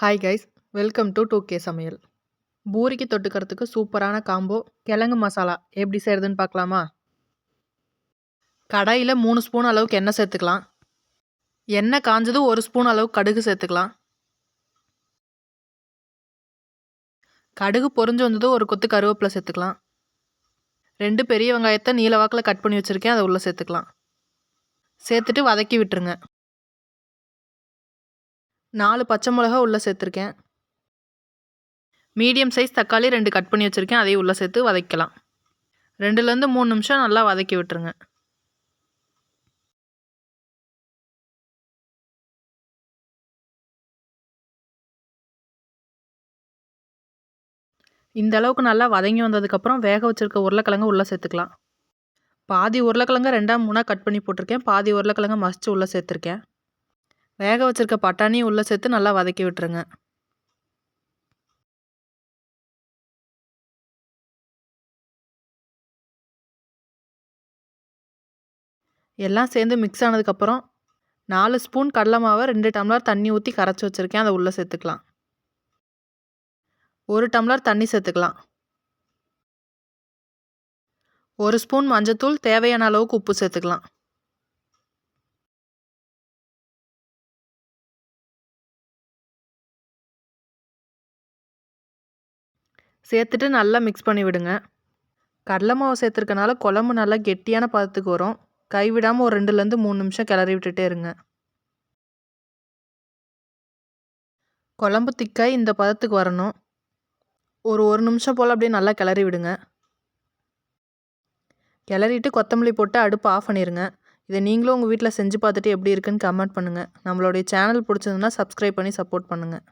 Hi guys welcome to two K சமையல். பூரிக்கு தொட்டுக்கிறதுக்கு சூப்பரான காம்போ கிழங்கு மசாலா. எப்படி செய்கிறதுன்னு பார்க்கலாமா? கடாயில் மூணு ஸ்பூன் அளவுக்கு எண்ணெய் சேர்த்துக்கலாம். எண்ணெய் காஞ்சதும் ஒரு ஸ்பூன் அளவுக்கு கடுகு சேர்த்துக்கலாம். கடுகு பொறிஞ்சு வந்ததும் ஒரு கொத்து கருவேப்பிலை சேர்த்துக்கலாம். ரெண்டு பெரிய வெங்காயத்தை நீல வாக்கில் கட் பண்ணி வச்சுருக்கேன் அதை உள்ளே சேர்த்துக்கலாம். சேர்த்துட்டு வதக்கி விட்டுருங்க. நாலு பச்சை மிளகா உள்ளே சேர்த்துருக்கேன். மீடியம் சைஸ் தக்காளி ரெண்டு கட் பண்ணி வச்சுருக்கேன். அதையும் உள்ளே சேர்த்து வதக்கலாம். ரெண்டுலேருந்து மூணு நிமிஷம் நல்லா வதக்கி விட்டுருங்க. இந்த அளவுக்கு நல்லா வதங்கி வந்ததுக்கப்புறம் வேக வச்சுருக்க உருளைக்கிழங்கு உள்ளே சேர்த்துக்கலாம். பாதி உருளைக்கிழங்க ரெண்டாம் மூணாக கட் பண்ணி போட்டிருக்கேன். பாதி உருளைக்கிழங்க மசித்து உள்ளே சேர்த்துருக்கேன். வேக வச்சுருக்க பட்டாணியும் உள்ளே சேர்த்து நல்லா வதக்கி விட்டுருங்க. எல்லாம் சேர்ந்து மிக்ஸ் ஆனதுக்கப்புறம் நாலு ஸ்பூன் கடலை மாவை ரெண்டு டம்ளர் தண்ணி ஊற்றி கரைச்சி வச்சுருக்கேன். அதை உள்ளே சேர்த்துக்கலாம். ஒரு டம்ளர் தண்ணி சேர்த்துக்கலாம். ஒரு ஸ்பூன் மஞ்சத்தூள் தேவையான அளவுக்கு உப்பு சேர்த்துக்கலாம். சேர்த்துட்டு நல்லா மிக்ஸ் பண்ணி விடுங்க. கடலை மாவு சேர்த்துருக்கனால குழம்பு நல்லா கெட்டியான பதத்துக்கு வரும். கைவிடாமல் ஒரு ரெண்டுலேருந்து மூணு நிமிஷம் கிளறி விட்டுட்டே இருங்க. குழம்பு திக்காய் இந்த பதத்துக்கு வரணும். ஒரு ஒரு நிமிஷம் போல் அப்படியே நல்லா கிளறி விடுங்க. கிளறிட்டு கொத்தமல்லி போட்டு அடுப்பு ஆஃப் பண்ணிடுங்க இதை நீங்களும் உங்கள் வீட்டில் செஞ்சு பார்த்துட்டு எப்படி இருக்குன்னு கமெண்ட் பண்ணுங்கள் நம்மளுடைய சேனல் பிடிச்சதுன்னா சப்ஸ்கிரைப் பண்ணி சப்போர்ட் பண்ணுங்கள்